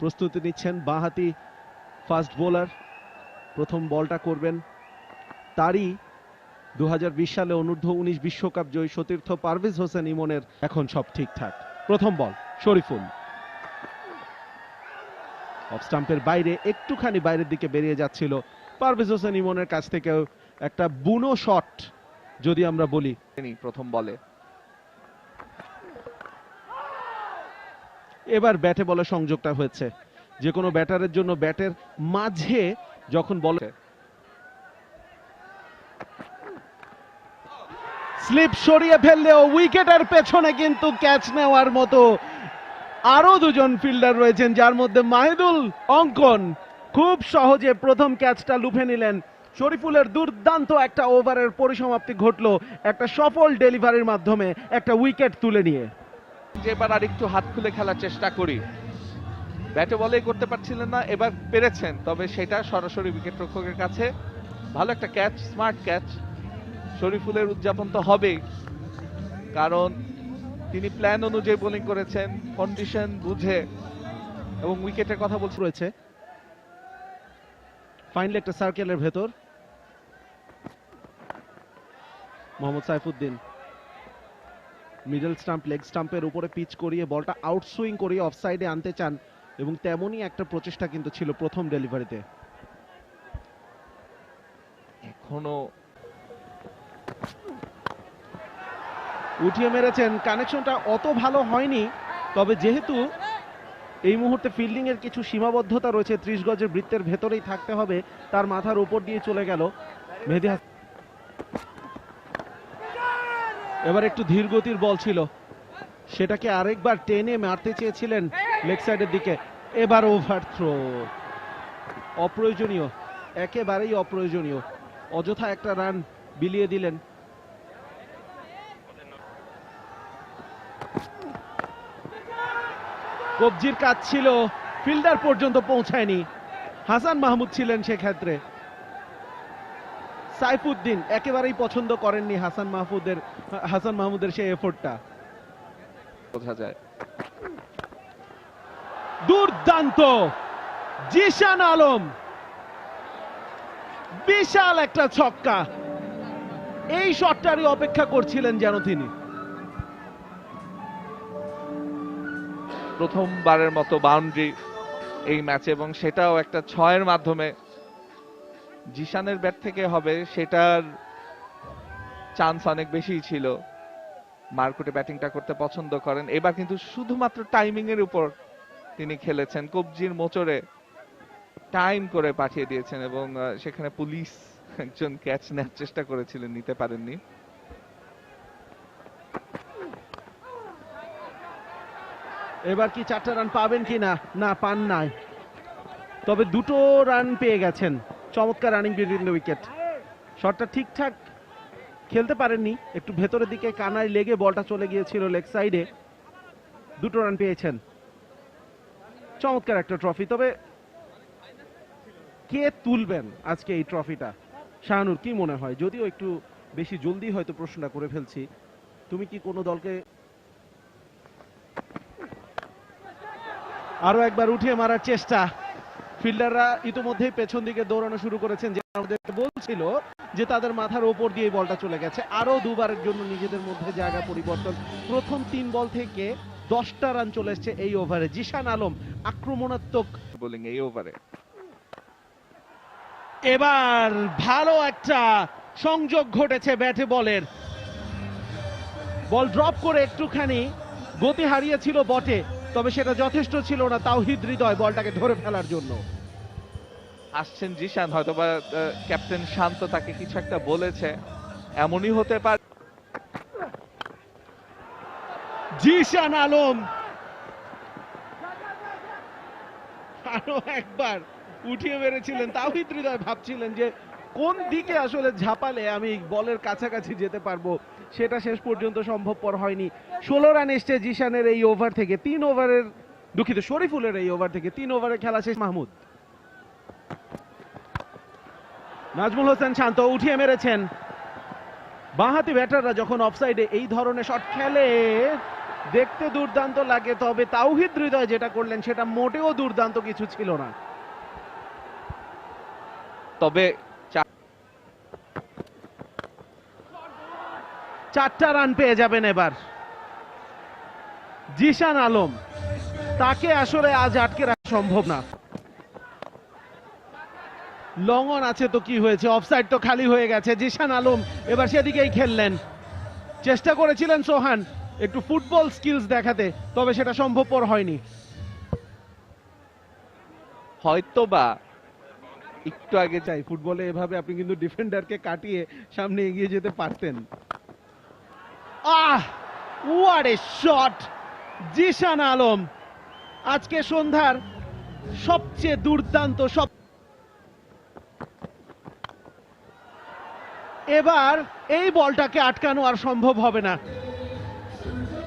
প্রস্তুতি নিচ্ছেন বাঁহাতি ফাস্ট বোলার। প্রথম বলটা করবেন তারই দু সালে অনূর্ধ্ব উনিশ বিশ্বকাপ জয়ী সতীর্থ পারভেজ হোসেন ইমনের এখন সব ঠিকঠাক। প্রথম বল, শরীফুল। অফ স্টাম্পের বাইরে একটুখানি বাইরের দিকে বেরিয়ে যাচ্ছিল পারভেজ হোসেন ইমনের কাছ থেকেও একটা বুনো শট যদি আমরা বলি। প্রথম বলে। এবার ব্যাটে বলে সংযোগটা হয়েছে। যে কোনো ব্যাটারের জন্য ব্যাটের মাঝে যখন বল স্লিপ সরিয়ে ফেললেও উইকেটের পেছনে কিন্তু ক্যাচ নেওয়ার মতো আরও দুজন ফিল্ডার রয়েছেন, যার মধ্যে মাহিদুল অঙ্কন খুব সহজে প্রথম ক্যাচটা লুফে নিলেন। শরীফুলের দুর্দান্ত একটা ওভারের পরিসমাপ্তি ঘটলো একটা সফল ডেলিভারির মাধ্যমে, একটা উইকেট তুলে নিয়ে। যে এবার আর একটু হাত খুলে খেলার চেষ্টা করি। ব্যাটে বলেই করতে পারছিলেন না, এবার পেরেছেন, তবে সেটা সরাসরি উইকেট রক্ষকের কাছে। ভালো একটা ক্যাচ স্মার্ট ক্যাচ শরীফুলের উদযাপন তো হবেই, কারণ তিনি প্ল্যান অনুযায়ী বোলিং করেছেন কন্ডিশন বুঝে, এবং উইকেটের কথা বলছেন রয়েছে। ফাইনালি একটা সার্কেলের ভেতর। Mohammad Saifuddin. Middle stump leg স্টাম্পের উপরে পিচ করিয়ে বলটা আউটসুইং করিয়ে অফসাইডে আনতে চান এবং তেমনই একটা প্রচেষ্টা কিন্তু ছিল প্রথম ডেলিভারিতে এখনও উঠিয়ে মেরেছেন। কানেকশনটা অত ভালো হয়নি তবে যেহেতু এই মুহূর্তে ফিল্ডিং এর কিছু সীমাবদ্ধতা রয়েছে ত্রিশ গজের বৃত্তের ভেতরেই থাকতে হবে তার মাথার উপর দিয়ে চলে গেল মেহেদি হাসান এবার একটু ধীর গতির বল ছিল। সেটাকে আরেকবার টেনে মারতে চেয়েছিলেন লেগ সাইডের দিকে। এবার ওভার থ্রো। অপ্রয়োজনীয়, একেবারেই অপ্রয়োজনীয়। অযথা একটা রান বিলিয়ে দিলেন। কবজির কাজ ছিল, ফিল্ডার পর্যন্ত পৌঁছায়নি। হাসান মাহমুদ ছিলেন সেক্ষেত্রে। সাইফুদ্দিন একেবারেই পছন্দ করেননি হাসান মাহফুদের হাসান মাহমুদের সেই এফোর্টটা। বোঝা যায়। দুর্দান্ত। জিশান আলম। বিশাল একটা ছক্কা। এই শটটারই অপেক্ষা করছিলেন যেন তিনি। প্রথমবারের মতো বাউন্ডারি এই ম্যাচে এবং সেটাও একটা ছয়ের মাধ্যমে জিশানের ব্যাট থেকে হবে সেটার চান্স অনেক বেশিই ছিল। মার্কুটে ব্যাটিংটা করতে পছন্দ করেন। এবার কিন্তু শুধুমাত্র টাইমিং এর উপর তিনি খেলেছেন। কবজির মোচড়ে টাইম করে পাঠিয়ে দিয়েছেন এবং সেখানে পুলিশ একজন ক্যাচ নেওয়ার চেষ্টা করেছিলেন, নিতে পারেননি। এবার কি চারটা রান পাবেন কি না না পান নাই। তবে দুটো রান পেয়ে গেছেন। চমৎকার রানিং বিটুইন উইকেট শটটা ঠিকঠাক খেলতে পারেননি, একটু ভেতরের দিকে কানায় লেগে বলটা চলে গিয়েছিল লেগ সাইডে দুটো রান পেয়েছেন। চমৎকার একটা ট্রফি তবে কে তুলবেন আজকে এই ট্রফিটা শাহানুর, কি মনে হয়? যদিও একটু বেশি জলদি হয়তো প্রশ্নটা করে ফেলছি। তুমি কি কোনো দলকে আরও একবার উঠিয়ে মারার চেষ্টা? ফিল্ডাররা ইতোমধ্যেই পেছন দিকে দৌড়ানো শুরু করেছেন। যে আমাদের বলছিল যে তাদের মাথার ওপর দিয়ে বলটা চলে গেছে। আরও দুবারের জন্য নিজেদের মধ্যে জায়গা পরিবর্তন। প্রথম তিন বল থেকে দশটা রান চলে এসছে এই ওভারে। জিশান আলম আক্রমণাত্মক বোলিং এই ওভারে। এবার ভালো একটা সংযোগ ঘটেছে ব্যাটে বলের। বল ড্রপ করে একটুখানি গতি হারিয়েছিল বটে, তবে সেটা যথেষ্ট ছিল না। তাওহিদ হৃদয় বলটাকে ধরে ফেলার জন্য। আসছেন জিশান হয়তো বা ক্যাপ্টেন শান্ত তাকে কিছু একটা বলেছে। এমনই হতে পারে। জিশান আলম! আরও একবার উঠিয়ে মেরেছিলেন। তাওহিদ হৃদয় ভাবছিলেন যে, কোন দিকে আসলে ঝাপালে আমি বলের কাছাকাছি যেতে পারব? সেটা শেষ পর্যন্ত সম্ভবপর হয়নি। ষোলো রান এসছে জিশানের এই ওভার থেকে, তিন ওভারের দুঃখিত, শরীফুলের এই ওভার থেকে, তিন ওভারে খেলা শেষ। মাহমুদ? নাজমুল হোসেন শান্ত উঠিয়ে মেরেছেন। বাঁহাতি ব্যাটাররা যখন অফসাইডে এই ধরনের শট খেলে দেখতে দুর্দান্ত লাগে তবে তাওহিদ হৃদয় যেটা করলেন সেটা মোটেও দুর্দান্ত কিছু ছিল না। তবে চারটা রান পেয়ে যাবেন এবার। জিশান আলম তাকে আসলে আজ আটকে রাখা সম্ভব না। লং আছে তো কি হয়েছে? অফসাইড তো খালি হয়ে গেছে। জিশান আলম এবার সেদিকেই খেললেন। চেষ্টা করেছিলেন সোহান একটু ফুটবল স্কিলস দেখাতে তবে সেটা সম্ভবপর হয়নি। হয়তোবা একটু আগে চাই ফুটবলে এভাবে আপনি কিন্তু ডিফেন্ডারকে কাটিয়ে সামনে এগিয়ে যেতে পারতেন। আহ! What a shot Zeeshan Alam! আজকে সন্ধ্যার সবচেয়ে দুর্দান্ত সব এবার এই বলটাকে আটকানো আর সম্ভব হবে না।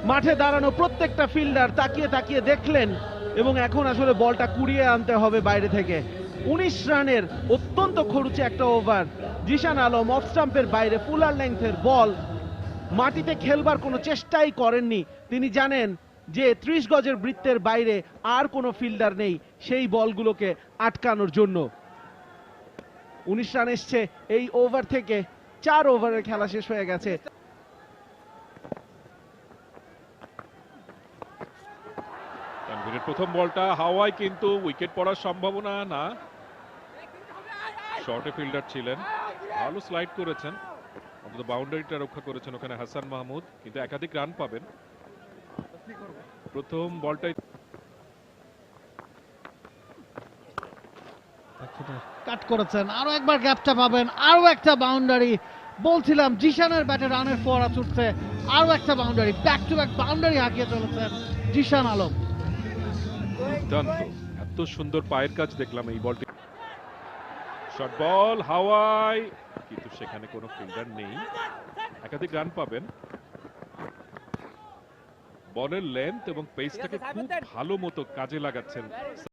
মাঠে দাঁড়ানো প্রত্যেকটা ফিল্ডার তাকিয়ে তাকিয়ে দেখলেন এবং এখন আসলে বলটা কুড়িয়ে আনতে হবে বাইরে থেকে। উনিশ রানের অত্যন্ত খরুচে একটা ওভার। জিশান আলম অফ স্টাম্পের বাইরে ফুলার লেংথের বল। মাটিতে খেলবার কোনো চেষ্টাই করেননি। তিনি জানেন যে ত্রিশ গজের বৃত্তের বাইরে আর কোনো ফিল্ডার নেই সেই বলগুলোকে আটকানোর জন্য। উনিশ রান এসছে এই ওভার থেকে। চার ওভারের খেলা শেষ হয়ে গেছে। তানভীরের প্রথম বলটা হাওয়ায় কিন্তু উইকেট পড়ার সম্ভাবনা না। শর্টে ফিল্ডার ছিলেন। ভালো স্লাইড করেছেন। অন্তত বাউন্ডারিটা রক্ষা করেছেন ওখানে হাসান মাহমুদ কিন্তু একাধিক রান পাবেন। প্রথম বলটাই কাট করেছেন। আরও একবার গ্যাপটা পাবেন আরও একটা বাউন্ডারি বলছিলাম জিশানের ব্যাটে রানের ফোয়ারা ছুটছে আরও একটা boundary back to back boundary হাঁকিয়ে চলেছেন জিশান আলম। দুর্দান্ত এত সুন্দর পায়ের কাজ দেখলাম এই বলটি। শর্ট বল হাওয়ায় কিন্তু সেখানে কোনো ফিল্ডার নেই। একাধিক রান পাবেন। বলের লেন্থ এবং পেসটাকে খুব ভালো মতো কাজে লাগাচ্ছেন।